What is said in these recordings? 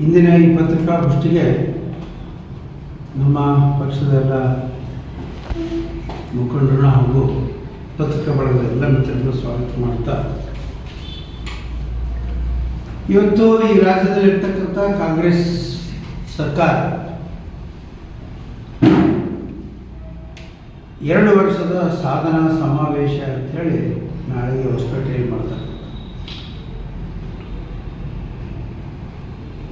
ಇಂದಿನ ಈ ಪತ್ರಿಕಾಗೋಷ್ಠಿಗೆ ನಮ್ಮ ಪಕ್ಷದ ಎಲ್ಲ ಮುಖಂಡರು ಹಾಗೂ ಪತ್ರಿಕಾ ಬಳಗದ ಎಲ್ಲ ಮಿತ್ರರನ್ನು ಸ್ವಾಗತ ಮಾಡ್ತಾ. ಇವತ್ತು ಈ ರಾಜ್ಯದಲ್ಲಿರ್ತಕ್ಕಂಥ ಕಾಂಗ್ರೆಸ್ ಸರ್ಕಾರ ಎರಡು ವರ್ಷದ ಸಾಧನಾ ಸಮಾವೇಶ ಅಂತೇಳಿ ನಾಳೆಗೆ ಹೊಸಪೇಟೆಯಲ್ಲಿ ಮಾಡ್ತಾರೆ.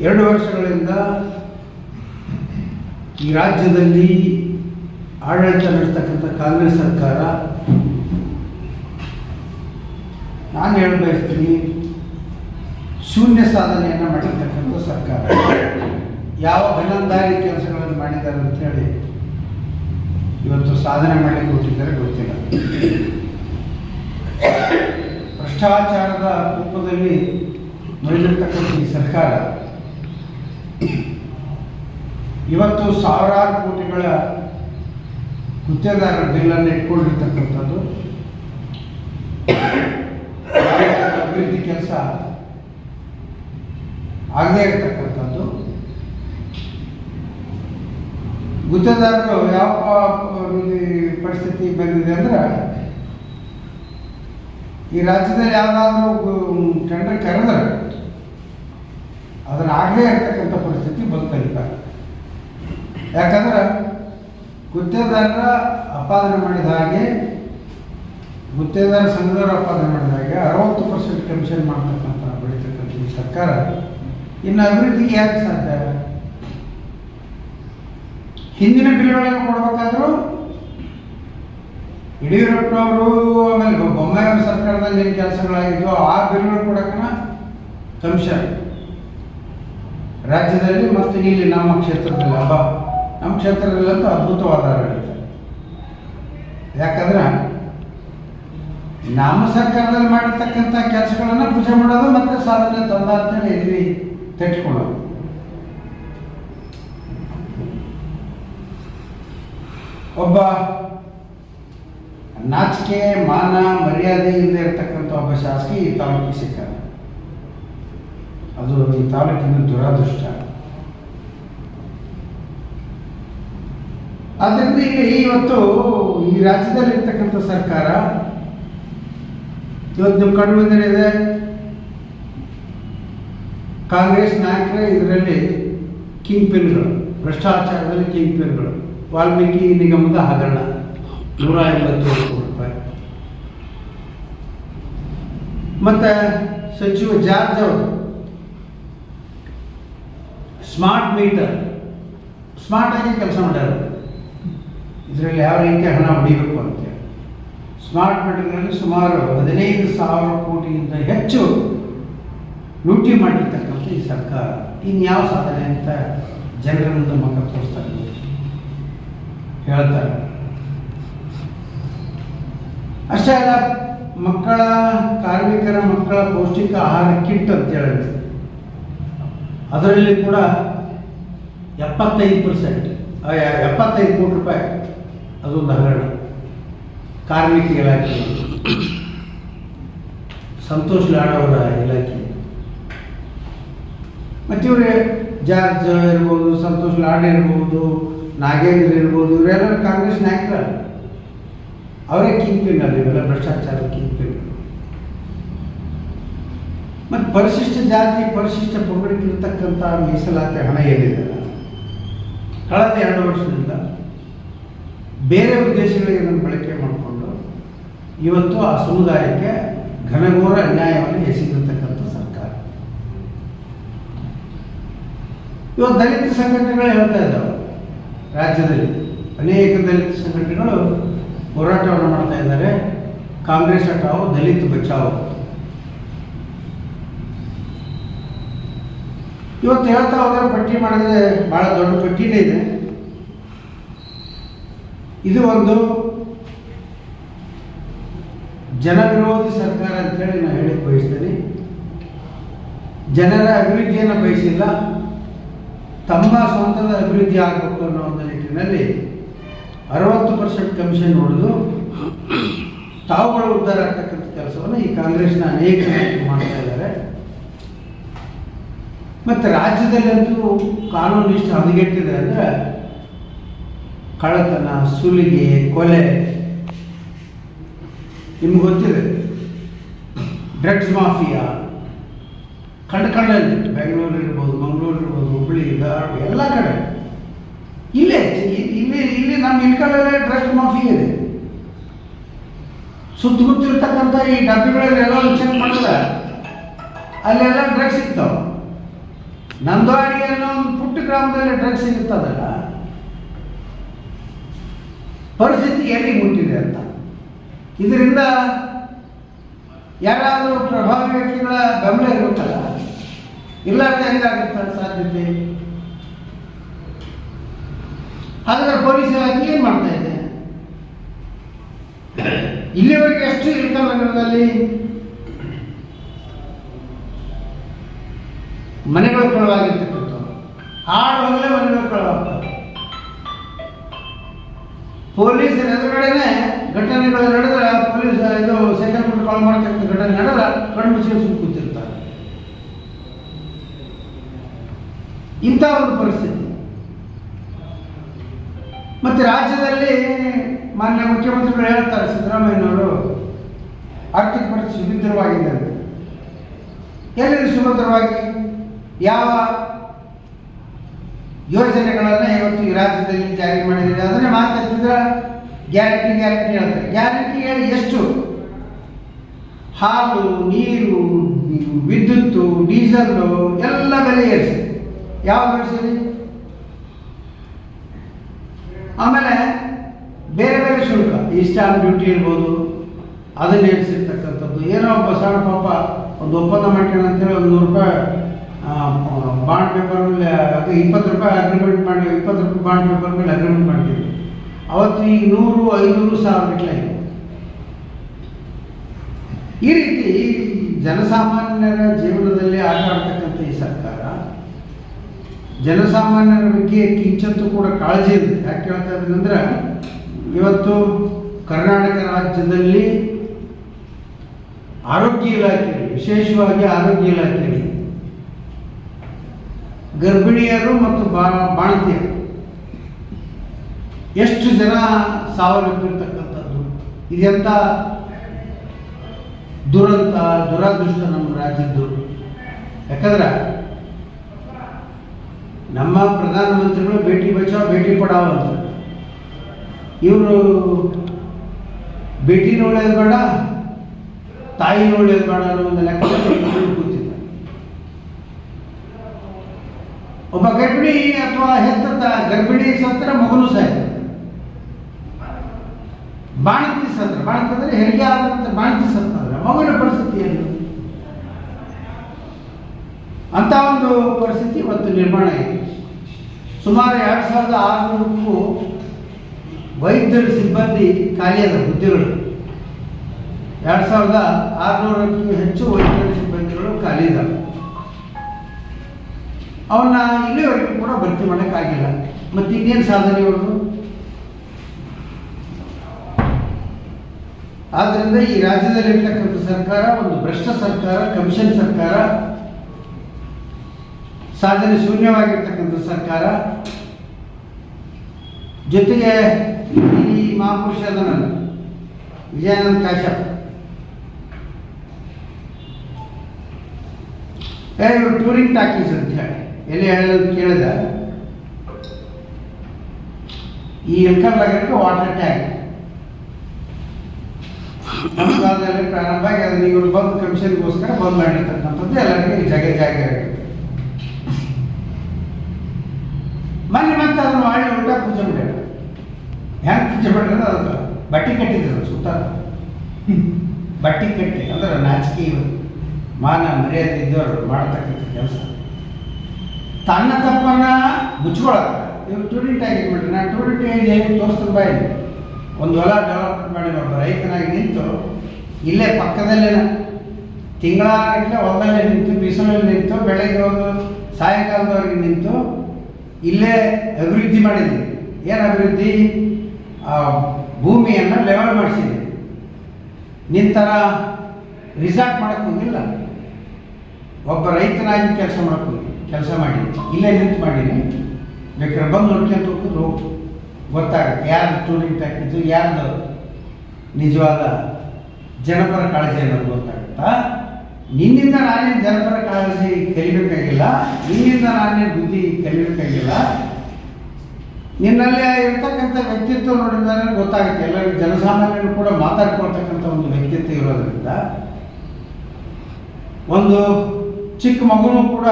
ಎರಡು ವರ್ಷಗಳಿಂದ ಈ ರಾಜ್ಯದಲ್ಲಿ ಆಡಳಿತ ನಡೆಸ್ತಕ್ಕಂಥ ಕಾಂಗ್ರೆಸ್ ಸರ್ಕಾರ, ನಾನು ಹೇಳ ಬಯಸ್ತೀನಿ, ಶೂನ್ಯ ಸಾಧನೆಯನ್ನು ಮಾಡಿರ್ತಕ್ಕಂಥ ಸರ್ಕಾರ. ಯಾವ ಗನಂದಾರಿ ಕೆಲಸಗಳನ್ನು ಮಾಡಿದ್ದಾರೆ ಅಂತೇಳಿ ಇವತ್ತು ಸಾಧನೆ ಮಾಡಲಿಕ್ಕೆ ಕೊಟ್ಟಿದ್ದಾರೆ ಗೊತ್ತಿಲ್ಲ. ಭ್ರಷ್ಟಾಚಾರದ ರೂಪದಲ್ಲಿ ಮಡಿದಿರ್ತಕ್ಕಂಥ ಈ ಸರ್ಕಾರ ಇವತ್ತು ಸಾವಿರಾರು ಕೋಟಿಗಳ ಗುತ್ತೇದಾರರ ಬಿಲ್ಲನ್ನು ಇಟ್ಕೊಂಡಿರ್ತಕ್ಕಂಥದ್ದು. ಅಭಿವೃದ್ಧಿ ಕೆಲಸ ಆಗದೇ ಇರತಕ್ಕಂಥದ್ದು. ಗುತ್ತೇದಾರರು ಯಾವ ಪರಿಸ್ಥಿತಿ ಬಂದಿದೆ ಅಂದ್ರೆ, ಈ ರಾಜ್ಯದಲ್ಲಿ ಯಾವುದಾದ್ರೂ ಟೆಂಡರ್ ಕರೆದ್ರೆ ಅದನ್ನು ಆಗದೇ ಇರತಕ್ಕಂಥ ಪರಿಸ್ಥಿತಿ ಬಂದಿಲ್ಲ ಯಾಕಂದ್ರೆ ಗುತ್ತೇದಾರರ ಅಪಾದನೆ ಮಾಡಿದ ಹಾಗೆ, ಗುತ್ತೇದಾರ ಸಂಘದವರು ಅಪಾದನೆ ಮಾಡಿದ ಹಾಗೆ ಅರವತ್ತು ಪರ್ಸೆಂಟ್ ಕಮಿಷನ್ ಮಾಡ್ತಕ್ಕಂಥ ಬೆಳೀತಕ್ಕಂಥ ಈ ಸರ್ಕಾರ ಇನ್ನು ಅಭಿವೃದ್ಧಿಗೆ ಯಾಕೆ ಸಾಧ್ಯ? ಹಿಂದಿನ ಬಿಲ್ಗಳನ್ನು ಕೊಡಬೇಕಾದ್ರೂ ಯಡಿಯೂರಪ್ಪನವರು ಆಮೇಲೆ ಬೊಮ್ಮಾಯಿ ಸರ್ಕಾರದಲ್ಲಿ ಏನು ಕೆಲಸಗಳಾಗಿದ್ವು ಆ ಬಿಲ್ಗಳು ಕೊಡೋಕ್ಕನ ಕಮಿಷನ್. ರಾಜ್ಯದಲ್ಲಿ ಮತ್ತು ಇಲ್ಲಿ ನಮ್ಮ ಕ್ಷೇತ್ರದಲ್ಲಿ ಹಬ್ಬ. ನಮ್ಮ ಕ್ಷೇತ್ರದಲ್ಲಂತೂ ಅದ್ಭುತವಾದ ಆಡಳಿತ. ಯಾಕಂದ್ರೆ ನಮ್ಮ ಸರ್ಕಾರದಲ್ಲಿ ಮಾಡಿರ್ತಕ್ಕಂಥ ಕೆಲಸಗಳನ್ನು ಪೂಜೆ ಮಾಡೋದು ಮತ್ತೆ ಸಾಧನೆ ತಂದ ಅಂತೇಳಿ ಇಲ್ಲಿ ತೆಟ್ಕೊಳ್ಳೋದು ಒಬ್ಬ ನಾಚಿಕೆ, ಮಾನ, ಮರ್ಯಾದೆ ಇಲ್ಲದೆ ಇರತಕ್ಕಂಥ ಒಬ್ಬ ಶಾಸಕಿ ಈ ತಾಲೂಕಿಗೆ ಸಿಕ್ಕ ಅದು ಈ ತಾಲೂಕಿನ ದುರಾದೃಷ್ಟ. ಆದ್ದರಿಂದ ಈಗ ಇವತ್ತು ಈ ರಾಜ್ಯದಲ್ಲಿ ಇರ್ತಕ್ಕಂಥ ಸರ್ಕಾರ ಇವತ್ತು ನಿಮ್ಮ ಕಣ್ಣು ಮುಂದೆ ಇದೆ. ಕಾಂಗ್ರೆಸ್ ನಾಯಕರೇ ಇದರಲ್ಲಿ ಕಿಂಗ್ ಪಿನ್ಗಳು ಭ್ರಷ್ಟಾಚಾರದಲ್ಲಿ ಕಿಂಗ್ ಪಿನ್ಗಳು ವಾಲ್ಮೀಕಿ ನಿಗಮದ ಹಗರಣ, ನೂರ ಎಂಬತ್ತು ಕೋಟಿ ರೂಪಾಯಿ. ಮತ್ತೆ ಸಚಿವ ಜಾರ್ಜ್ ಅವರು ಸ್ಮಾರ್ಟ್ ಮೀಟರ್, ಸ್ಮಾರ್ಟ್ ಆಗಿ ಕೆಲಸ ಮಾಡ್ಯಾರ ಇದರಲ್ಲಿ ಯಾವ ರೀತಿ ಹಣ ಹೊಡಿಬೇಕು ಅಂತೇಳಿ ಸ್ಮಾರ್ಟ್ ಮೀಟರ್ನಲ್ಲಿ ಸುಮಾರು ಹದಿನೈದು ಸಾವಿರ ಕೋಟಿಗಿಂತ ಹೆಚ್ಚು ಲೂಟಿ ಮಾಡಿರ್ತಕ್ಕಂಥ ಈ ಸರ್ಕಾರ. ಇನ್ಯಾವ ಸಾಧನೆ ಅಂತ ಜನರನ್ನು ಮುಖ ತೋರಿಸ್ತಾರೆ ಹೇಳ್ತಾರೆ. ಅಷ್ಟೇ ಅಲ್ಲ, ಮಕ್ಕಳ, ಕಾರ್ಮಿಕರ ಮಕ್ಕಳ ಪೌಷ್ಟಿಕ ಆಹಾರ ಕಿಟ್ ಅಂತ ಹೇಳಿದ್ರು, ಅದರಲ್ಲಿ ಕೂಡ ಎಪ್ಪತ್ತೈದು ಪರ್ಸೆಂಟ್ ಎಪ್ಪತ್ತೈದು ಕೋಟಿ ರೂಪಾಯಿ ಅದೊಂದು ಹಗರಣ. ಕಾರ್ಮಿಕ ಇಲಾಖೆ ಸಂತೋಷ್ ಲಾಡ್ ಅವರ ಇಲಾಖೆ. ಮತ್ತು ಇವರೇ ಜಾರ್ಜ್ ಇರ್ಬೋದು, ಸಂತೋಷ್ ಲಾಡ್ ಇರ್ಬೋದು, ನಾಗೇಂದ್ರ ಇರ್ಬೋದು, ಇವರೆಲ್ಲರೂ ಕಾಂಗ್ರೆಸ್ ನಾಯಕರ ಅವರೇ ಕಿಂಗ್ ಪಿನ್ ಅಲ್ಲಿ ಇವೆಲ್ಲ ಭ್ರಷ್ಟಾಚಾರ ಕಿಂಗ್ ಮತ್ತು ಪರಿಶಿಷ್ಟ ಜಾತಿ, ಪರಿಶಿಷ್ಟ ಪಂಗಡಕ್ಕೆ ಇರ್ತಕ್ಕಂಥ ಮೀಸಲಾತಿ ಹಣ ಏನಿದೆ? ಕಳೆದ ಎರಡು ವರ್ಷದಿಂದ ಬೇರೆ ಉದ್ದೇಶಗಳಿಗೆ ಇದನ್ನು ಬಳಕೆ ಮಾಡಿಕೊಂಡು ಇವತ್ತು ಆ ಸಮುದಾಯಕ್ಕೆ ಘನಘೋರ ಅನ್ಯಾಯವನ್ನು ಎಸಗಿರ್ತಕ್ಕಂಥ ಸರ್ಕಾರ. ಇವತ್ತು ದಲಿತ ಸಂಘಟನೆಗಳು ಹೇಳ್ತಾ ಇದ್ದಾವೆ. ರಾಜ್ಯದಲ್ಲಿ ಅನೇಕ ದಲಿತ ಸಂಘಟನೆಗಳು ಹೋರಾಟವನ್ನು ಮಾಡ್ತಾ ಇದ್ದಾರೆ. ಕಾಂಗ್ರೆಸ್ ಹಟಾವು ದಲಿತ ಬಚಾವು. ಇವತ್ತು ಹೇಳ್ತಾ ಹೋದ್ರೆ ಪಟ್ಟಿ ಮಾಡಿದ್ರೆ ಬಹಳ ದೊಡ್ಡ ಪಟ್ಟಿನೇ ಇದೆ. ಇದು ಒಂದು ಜನವಿರೋಧಿ ಸರ್ಕಾರ ಅಂತೇಳಿ ನಾನು ಹೇಳಕ್ಕೆ ಬಯಸ್ತೇನೆ. ಜನರ ಅಭಿವೃದ್ಧಿಯನ್ನು ಬಯಸಿಲ್ಲ, ತಮ್ಮ ಸ್ವಂತದ ಅಭಿವೃದ್ಧಿ ಆಗಬೇಕು ಅನ್ನೋ ಒಂದು ನಿಟ್ಟಿನಲ್ಲಿ ಅರವತ್ತು ಪರ್ಸೆಂಟ್ ಕಮಿಷನ್ ಹೊಡೆದು ತಾವುಗಳು ಉದ್ಧಾರ ಆಗ್ತಕ್ಕಂಥ ಕೆಲಸವನ್ನು ಈ ಕಾಂಗ್ರೆಸ್ನ ಅನೇಕ ಮಾಡ್ತಾ ಇದ್ದಾರೆ. ಮತ್ತು ರಾಜ್ಯದಲ್ಲಂತೂ ಕಾನೂನು ಇಷ್ಟು ಹದಗೆಟ್ಟಿದೆ ಅಂದರೆ ಕಳ್ಳತನ, ಸುಲಿಗೆ, ಕೊಲೆ. ನಿಮ್ಗೆ ಗೊತ್ತಿದೆ. Drugs mafia. ಕಂಡ ಕಂಡಲ್ಲಿ ಬೆಂಗಳೂರು ಇರ್ಬೋದು, ಮಂಗಳೂರು ಇರ್ಬೋದು ಹುಬ್ಬಳ್ಳಿ ಧಾರವಾಡ, ಎಲ್ಲ ಕಡೆ. ಇಲ್ಲೇ ಇಲ್ಲಿ ಇಲ್ಲಿ ನಮ್ಮ ಇಲ್ಕಲ್ಲೇ ಡ್ರಗ್ಸ್ ಮಾಫಿಯಾ ಇದೆ. ಸುತ್ತಮುತ್ತಿರ್ತಕ್ಕಂಥ ಈ ಡಬ್ಬಿಗಳಲ್ಲೆಲ್ಲ ಚೆಕ್ ಮಾಡಿದ್ರೆ ಅಲ್ಲೆಲ್ಲ ಡ್ರಗ್ಸ್ ಸಿಗ್ತಾವೆ. ನಂದವಾಡಿ ಅನ್ನೋ ಒಂದು ಪುಟ್ಟ ಗ್ರಾಮದಲ್ಲಿ ಡ್ರಗ್ಸ್ ಸಿಗುತ್ತದಲ್ಲ? ಪರಿಸ್ಥಿತಿ ಎಲ್ಲಿ ಮುಟ್ಟಿದೆ ಅಂತ? ಇದರಿಂದ ಯಾರಾದರೂ ಪ್ರಭಾವಿ ವ್ಯಕ್ತಿಗಳ ಗಮನ ಇರುತ್ತಲ್ಲ? ಇಲ್ಲಾಂದ್ರೆ ಹೆಂಗಾಗುತ್ತೆ ಸಾಧ್ಯತೆ? ಹಾಗಾದ್ರೆ ಪೊಲೀಸ್ ಇಲಾಖೆ ಏನು ಮಾಡ್ತಾ ಇದೆ? ಇಲ್ಲಿವರೆಗೆ ಎಷ್ಟು ಇಲ್ಕಲ್ ನಗರದಲ್ಲಿ ಮನೆಗಳು ಕೊಳವಾಗಿರ್ತಕ್ಕಂಥ ಆಡು ಹೋಗಲೇ ಮನೆಗಳು ಕಳವಾಗ್ತವೆ ಪೊಲೀಸರ ಎದುರುಗಡೆನೆ ಘಟನೆಗಳು ನಡೆದ್ರೆ ಪೊಲೀಸ್ ಇದು ಸೈಕಲ್ ಫುಟ್ ಕಾಲ್ ಮಾಡ್ತಕ್ಕಂಥ ಘಟನೆ ನಡೆದ್ರೆ ಕಣ್ಣು ಮುಚ್ಚಿ ಕೂತಿರ್ತಾರೆ. ಇಂಥ ಒಂದು ಪರಿಸ್ಥಿತಿ. ಮತ್ತೆ ರಾಜ್ಯದಲ್ಲಿ ಮಾನ್ಯ ಮುಖ್ಯಮಂತ್ರಿಗಳು ಹೇಳ್ತಾರೆ, ಸಿದ್ದರಾಮಯ್ಯನವರು, ಆರ್ಥಿಕ ಪರಿಸ್ಥಿತಿ ಸುಭದ್ರವಾಗಿದೆ ಅಂತ. ಸುಭದ್ರವಾಗಿ, ಯಾವ ಯೋಜನೆಗಳನ್ನ ಇವತ್ತು ಈ ರಾಜ್ಯದಲ್ಲಿ ಜಾರಿ ಮಾಡಿದ್ದಾರೆ. ಅದನ್ನೇ ಮಾತಾಡ್ತಿದ್ರೆ ಗ್ಯಾರಂಟಿ ಗ್ಯಾರಂಟಿ ಹೇಳ್ತಾರೆ. ಗ್ಯಾರಂಟಿ ಹೇಳಿ ಎಷ್ಟು? ಹಾಲು, ನೀರು, ವಿದ್ಯುತ್ತು, ಡೀಸಲ್ಲು ಎಲ್ಲ ಬೆಲೆ ಏರಿಸಿ. ಯಾವ ಏರಿಸಿದೆ ಆಮೇಲೆ ಬೇರೆ ಬೇರೆ ಶುಲ್ಕ. ಈ ಸ್ಟಾಂಪ್ ಡ್ಯೂಟಿ ಇರ್ಬೋದು, ಅದನ್ನ ಏರಿಸಿರ್ತಕ್ಕಂಥದ್ದು. ಏನೋ ಒಬ್ಬ ಸಣ್ಣ ಪಾಪ ಒಂದು ಒಪ್ಪಂದ ಮಾಡ್ಕೊಳ್ಳೋಣ ಅಂತೇಳಿ ಒಂದು ನೂರು ರೂಪಾಯಿ ಬಾಂಡ್ ಪೇಪರ್ ಮೇಲೆ, ಅದು ಇಪ್ಪತ್ತು ರೂಪಾಯಿ ಅಗ್ರಿಮೆಂಟ್ ಮಾಡಿ, ಇಪ್ಪತ್ತು ರೂಪಾಯಿ ಬಾಂಡ್ ಪೇಪರ್ ಮೇಲೆ ಅಗ್ರಿಮೆಂಟ್ ಮಾಡ್ತೀವಿ ಅವತ್ತು ಈ ನೂರು, ಐನೂರು ಸಾವಿರ ಗಟ್ಟಲೆ ಈ ರೀತಿ ಜನಸಾಮಾನ್ಯರ ಜೀವನದಲ್ಲಿ ಆಟ ಆಡ್ತಕ್ಕಂಥ ಈ ಸರ್ಕಾರ, ಜನಸಾಮಾನ್ಯರ ಬಗ್ಗೆ ಕಿಂಚತ್ತು ಕೂಡ ಕಾಳಜಿ ಇದೆ ಯಾಕೆ ಹೇಳ್ತಾ ಇದ್ದೀನಿ ಅಂದ್ರೆ, ಇವತ್ತು ಕರ್ನಾಟಕ ರಾಜ್ಯದಲ್ಲಿ ಆರೋಗ್ಯ ಇಲಾಖೆಯಲ್ಲಿ, ವಿಶೇಷವಾಗಿ ಆರೋಗ್ಯ ಇಲಾಖೆಯಲ್ಲಿ ಗರ್ಭಿಣಿಯರು ಮತ್ತು ಬಾ, ಬಾಣತಿಯರು. ಎಷ್ಟು ಜನ ಸಾವನ್ನಪ್ಪಿರ್ತಕ್ಕಂಥದ್ದು? ಇದೆಂಥ ದುರಂತ, ದುರಾದೃಷ್ಟ ನಮ್ಮ ರಾಜ್ಯದ್ದು? ಯಾಕಂದ್ರೆ ನಮ್ಮ ಪ್ರಧಾನಮಂತ್ರಿಗಳು ಭೇಟಿ ಬಚಾವ್, ಭೇಟಿ ಪಡಾವ ಅಂತ. ಇವರು ಭೇಟಿ ನೋಡೋದು ಬೇಡ ತಾಯಿ ನೋಡೋದು ಬೇಡ ಅನ್ನೋ ಒಂದು ಲೆಕ್ಕದಲ್ಲಿ ಒಬ್ಬ ಗರ್ಭಿಣಿ ಅಥವಾ ಹೆತ್ತ ಗರ್ಭಿಣಿ ಸತ್ರ ಮಗನು ಸಹ ಬಾಣಂತಿ ಸತ್ರ. ಬಾಣಂತಿ ಅಂದ್ರೆ ಹೆರಿಗೆ ಆದಂತ ಬಾಣಂತಿ ಸತ್ತಂದ್ರೆ ಮಗುವಿನ ಪರಿಸ್ಥಿತಿ ಏನು? ಅಂತ ಒಂದು ಪರಿಸ್ಥಿತಿ ಇವತ್ತು ನಿರ್ಮಾಣ ಇದೆ. ಸುಮಾರು ಎರಡು ಸಾವಿರದ ಆರುನೂರಕ್ಕೂ ವೈದ್ಯರ, ಸಿಬ್ಬಂದಿ ಖಾಲಿಯಾದ ಹುದ್ದೆಗಳು. ಎರಡು ಸಾವಿರದ ಆರುನೂರಕ್ಕೂ ಹೆಚ್ಚು ವೈದ್ಯರ, ಸಿಬ್ಬಂದಿಗಳು ಖಾಲಿ ಇದ್ದಾವೆ ಅವನ್ನ ಇಲ್ಲಿವರೆಗೂ ಕೂಡ ಭರ್ತಿ ಮಾಡೋಕ್ಕಾಗಿಲ್ಲ. ಮತ್ತೆ ಇನ್ನೇನು ಸಾಧನೆ ಇವ್ರದ್ದು ಆದ್ದರಿಂದ ಈ ರಾಜ್ಯದಲ್ಲಿರ್ತಕ್ಕಂಥ ಸರ್ಕಾರ, ಒಂದು ಭ್ರಷ್ಟ ಸರ್ಕಾರ ಕಮಿಷನ್ ಸರ್ಕಾರ, ಸಾಧನೆ ಶೂನ್ಯವಾಗಿರ್ತಕ್ಕಂಥ ಸರ್ಕಾರ, ಜೊತೆಗೆ ಈ ಮಹಾಪುರುಷ ಅದನಲ್ಲ, ವಿಜಯಾನಂದ ಕಾಶ್ಯಪ್. ಇವರು ಟೂರಿಂಗ್ ಟಾಕೀಸ್ ಅಂತ ಹೇಳಿ. ಎಲ್ಲಿ ಹೇಳೋದು ಕೇಳಿದ? ಈ ಎಲ್ಕರ್ ನಗರಕ್ಕೆ ವಾಟರ್ ಟ್ಯಾಂಕ್ ಪ್ರಾರಂಭ ಆಗಿ ಅದನ್ನ ಇವರು ಬಂದು ಕಮಿಷನ್ಗೋಸ್ಕರ ಬಂದ್ ಮಾಡಿರ್ತಕ್ಕಂಥದ್ದು ಎಲ್ಲರಿಗೂ ಜಾಗ ಜಾಗ ಮನೆ ಮೊನ್ನೆ ಮತ್ತೆ ಅದನ್ನು ಮಾಡಿ ಊಟ ಪೂಜೆ ಮಾಡ್ಯಾರ ಹೆಂಗೆ ಪೂಜೆ ಮಾಡ್ಯಾರ ಅದಕ್ಕೆ ಬಟ್ಟೆ ಕಟ್ಟಿದ್ರು ಸುತ್ತ. ಬಟ್ಟೆ ಕಟ್ಟಿ ಅಂದ್ರೆ ನಾಚಿಕೆ ಮಾನ ಮರ್ಯಾದೆ ಇದ್ದವರು ಮಾಡತಕ್ಕಂಥ ಕೆಲಸ. ತನ್ನ ತಪ್ಪನ್ನ ಮುಚ್ಕೊಳಕ ಇವ್ರು ಟೂರಿಟ್ ಆಗಿ ಬಿಟ್ರೆ ನಾನು ಟೂರಿಟ್ ಆಗಿ ಹೇಗೆ ತೋರಿಸ್ತದೆ ಬಾಯಿ ಒಂದು ಹೊಲ ಡೆವಲಪ್ಮೆಂಟ್ ಮಾಡಿ ಒಬ್ಬ ರೈತನಾಗಿ ನಿಂತು ಇಲ್ಲೇ ಪಕ್ಕದಲ್ಲೇ ತಿಂಗಳಾಗಟ್ಲೆ ಹೊಲದಲ್ಲೇ ನಿಂತು, ಬಿಸಿಲಲ್ಲಿ ನಿಂತು, ಬೆಳಗ್ಗೆ ಒಂದು ಸಾಯಂಕಾಲದವರೆಗೆ ನಿಂತು ಇಲ್ಲೇ ಅಭಿವೃದ್ಧಿ ಮಾಡಿದ್ವಿ. ಏನು ಅಭಿವೃದ್ಧಿ? ಭೂಮಿಯನ್ನು ಲೆವೆಲ್ ಮಾಡಿಸಿದೆ ನಿಂತರ ರಿಸಾರ್ಟ್ ಮಾಡಕ್ಕೆ ಹೋಗಿಲ್ಲ. ಒಬ್ಬ ರೈತನಾಗಿ ಕೆಲಸ ಮಾಡಕ್ಕೆ ಹೋಗಿ ಕೆಲಸ ಮಾಡಿ. ಇಲ್ಲೇ ನಿಂತು ಮಾಡೀನಿ ಬೇಕಾದ್ರೆ ಬಂದು ನೋಡ್ಕೊಂತ ಹೋಗಿದ್ರು ಗೊತ್ತಾಗುತ್ತೆ. ಯಾರು ಟೂರಿಂಗ್ ಪ್ಯಾಕೇಜು ಯಾರ್ದು? ನಿಜವಾದ ಜನಪರ ಕಾಳಜಿ ಅನ್ನೋದು ಗೊತ್ತಾಗುತ್ತಾ? ನಿನ್ನಿಂದ ನಾನೇನು ಜನಪರ ಕಾಳಜಿ ಕಲಿಬೇಕಾಗಿಲ್ಲ, ನಿನ್ನಿಂದ ನಾನೇನು ಬುದ್ಧಿ ಕಲಿಬೇಕಾಗಿಲ್ಲ, ನಿನ್ನಲ್ಲಿ ಇರ್ತಕ್ಕಂಥ ವ್ಯಕ್ತಿತ್ವ ನೋಡಿದ್ರೆ ಗೊತ್ತಾಗುತ್ತೆ. ಎಲ್ಲರಿಗೂ ಜನಸಾಮಾನ್ಯರು ಕೂಡ ಮಾತಾಡ್ಕೊಳ್ತಕ್ಕಂಥ ಒಂದು ವ್ಯಕ್ತಿತ್ವ ಇರೋದರಿಂದ. ಒಂದು ಚಿಕ್ಕ ಮಗುನೂ ಕೂಡ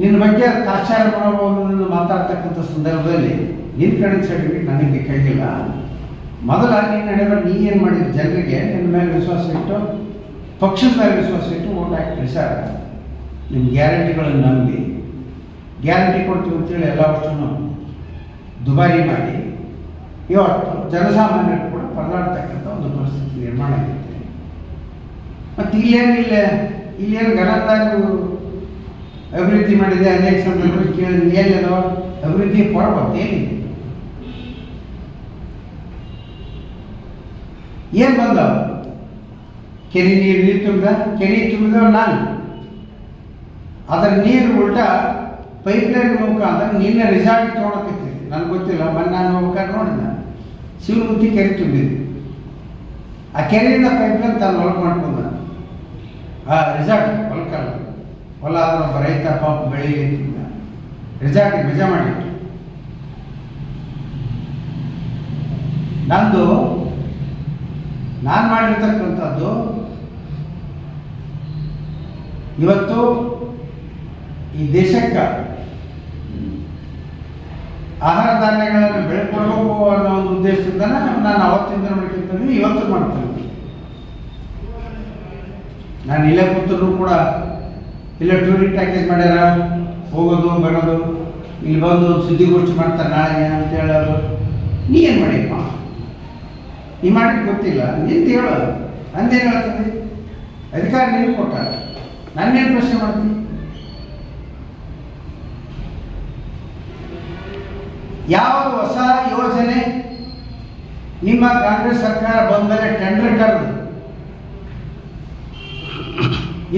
ನಿನ್ನ ಬಗ್ಗೆ ತಾತ್ಸಾರ ಮನೋಭಾವದಿಂದ ಮಾತಾಡ್ತಕ್ಕಂಥ ಸಂದರ್ಭದಲ್ಲಿ ನಿನ್ನ ಕಡೆ ಸರ್ಟಿಫಿಕೇಟ್ ನನಗೆ ಬೇಕಾಗಿಲ್ಲ ಮೊದಲ ನಿನ್ನ ನಡೆದ ನೀ ಏನು ಮಾಡಿದ? ಜನರಿಗೆ ನಿನ್ನ ಮೇಲೆ ವಿಶ್ವಾಸ ಇಟ್ಟು, ಪಕ್ಷದ ಮೇಲೆ ವಿಶ್ವಾಸ ಇಟ್ಟು ಓಟ್ ಹಾಕಿ ಸರ್. ನಿಮ್ಮ ಗ್ಯಾರಂಟಿಗಳನ್ನು ನಂಬಿ. ಗ್ಯಾರಂಟಿ ಕೊಡ್ತೀವಿ ಅಂತೇಳಿ ಎಲ್ಲ ದುಬಾರಿ ಮಾಡಿ. ಇವತ್ತು ಜನಸಾಮಾನ್ಯರು ಕೂಡ ಪರದಾಡ್ತಕ್ಕಂಥ ಒಂದು ಪರಿಸ್ಥಿತಿ ನಿರ್ಮಾಣ ಆಗುತ್ತೆ ಮತ್ತು ಇಲ್ಲೇನು ಇಲ್ಲ ಇಲ್ಲೇನು ಗಣದಾಗಿ ಅಭಿವೃದ್ಧಿ ಮಾಡಿದೆ ಅನೇಕ ಸಂದರ್ಭದಲ್ಲಿ ಕೇಳಿದ್ರೆ, ಏನಿದೆ? ಅಭಿವೃದ್ಧಿ ಪರ್ವತ ಏನಿದೆ? ಏನು ಬಂದವ ಕೆರೆ ನೀರು ನೀರು ತುಂಬಿದ? ಕೆರೆ ತುಂಬಿದವ ನಾನು. ಅದರ ನೀರು ಉಲ್ಟಾ ಪೈಪ್ಲೈನ್ ಮುಖಾಂತರ ನಿನ್ನೆ ರಿಸಾರ್ಟ್ ತೊಗೊಳಕೈತಿ ನನಗೆ ಗೊತ್ತಿಲ್ಲ ಮೊನ್ನೆ ನಾನು ಹೋಗ್ಬೇಕಾದ್ರೆ ನೋಡಿದ ಶಿವಮೂರ್ತಿ ಕೆರೆ ತುಂಬಿದ್ವಿ ಆ ಕೆರೆಯಿಂದ ಪೈಪ್ಲೈನ್ ತಾನು ಹೊಲಕ್ಕೆ ಮಾಡ್ಕೊಂಡ ಆ ರಿಸಾರ್ಟ್ ಹೊಲ ಆದ್ರೆ ಒಬ್ಬ ರೈತ ಪಾಪ ಬೆಳೀಲಿ ಅಂತಿದ್ದ ರಿಸಾರ್ಟಿಗೆ ಮಜಾ ಮಾಡಿ ನಂದು, ನಾನು ಮಾಡಿರ್ತಕ್ಕಂಥದ್ದು ಇವತ್ತು ಈ ದೇಶಕ್ಕೆ ಆಹಾರ ಧಾನ್ಯಗಳನ್ನು ಬೆಳೆಕೊಡ್ಬೇಕು ಅನ್ನೋ ಒಂದು ಉದ್ದೇಶದಿಂದ ನಾನು ಅವತ್ತಿಂದ ಮಾಡ್ಕೊಂತೀನಿ ಇವತ್ತು ಮಾಡ್ತೀನಿ. ನಾನು ಇಲ್ಲೇ ಕೂತರೂ ಕೂಡ ಇಲ್ಲೇ ಟೂರಿಂಗ್ ಪ್ಯಾಕೇಜ್ ಮಾಡ್ಯಾರ? ಹೋಗೋದು, ಬರೋದು, ಇಲ್ಲಿ ಬಂದು ಸುದ್ದಿಗೋಷ್ಠಿ ಮಾಡ್ತಾರೆ ನಾಳೆ ಅಂತ ಹೇಳೋರು ನೀ ಏನು ಮಾಡಿಯಪ್ಪ ನೀ ಮಾಡಿದ್ದು ಗೊತ್ತಿಲ್ಲ. ನಿಂತು ಹೇಳು. ನಂದೇನು ಹೇಳ್ತದೆ ಅಧಿಕಾರ ನಿನಗೆ ಕೊಟ್ಟ ನನ್ನೇನು ಪ್ರಶ್ನೆ ಮಾಡ್ತೀನಿ? ಯಾವ ಹೊಸ ಯೋಜನೆ ನಿಮ್ಮ ಕಾಂಗ್ರೆಸ್ ಸರ್ಕಾರ ಬಂದ ಮೇಲೆ ಟೆಂಡರ್ ಕರೆದು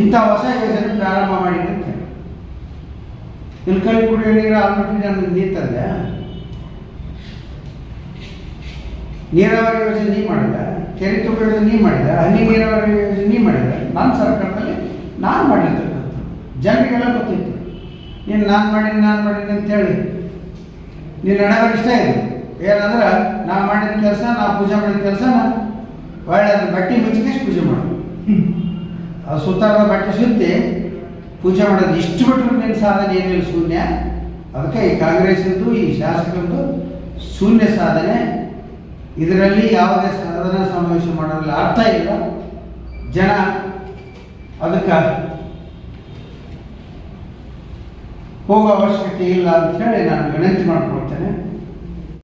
ಇಂಥ ಹೊಸ ಯೋಜನೆ ಪ್ರಾರಂಭ ಹೇಳಿ. ಇಲ್ಕಲ್ ಕುಡಿಯೋ ನೀರು ಆಲ್ಮಟ್ಟಿ ನಾನು ನಿಂತಂದೆ ನೀರಾವರಿ ಯೋಜನೆ ನೀ ಮಾಡಿದ ಕೆರೆ ತುಂಬ ಯೋಜನೆ ನೀ ಮಾಡಿದ ಹನಿ ನೀರಾವರಿ ಯೋಜನೆ ನೀ ಮಾಡಿದ ನನ್ನ ಸರ್ಕಾರದಲ್ಲಿ ನಾನು ಮಾಡಿರ್ತಕ್ಕಂಥ ಜನರಿಗೆಲ್ಲ ಗೊತ್ತಿತ್ತು. ನೀನು ನಾನು ಮಾಡೀನಿ ನಾನು ಮಾಡೀನಿ ಅಂತೇಳಿ ನಿನ್ನ ಹಣವಾಗಿ ಇಷ್ಟ ಇದೆ. ಏನಂದ್ರೆ ನಾನು ಮಾಡಿದ ಕೆಲಸ ನಾ ಪೂಜೆ ಮಾಡಿದ ಕೆಲಸ ಒಳ್ಳೆ ಅದನ್ನ ಬಟ್ಟೆ ಮುಚ್ಚಿಗೆ ಪೂಜೆ ಮಾಡು ಆ ಬಟ್ಟೆ ಸುತ್ತಿ ಪೂಜೆ ಮಾಡೋದು ಇಷ್ಟು ಬಿಟ್ಟರು ನಿನ್ನ ಸಾಧನೆ ಏನಿಲ್ಲ ಶೂನ್ಯ? ಅದಕ್ಕೆ ಈ ಕಾಂಗ್ರೆಸ್ಸಿಂದು, ಈ ಶಾಸಕರದ್ದು ಶೂನ್ಯ ಸಾಧನೆ. ಇದರಲ್ಲಿ ಯಾವುದೇ ಸಾಧನ ಸಮಾವೇಶ ಮಾಡೋದ್ರಲ್ಲಿ ಅರ್ಥ ಇಲ್ಲ. ಜನ ಅದಕ್ಕೆ ಹೋಗೋ ಅವಶ್ಯಕತೆ ಇಲ್ಲ ಅಂತ ಹೇಳಿ ನಾನು ವಿನಂತಿ ಮಾಡ್ಕೊಳ್ತೇನೆ.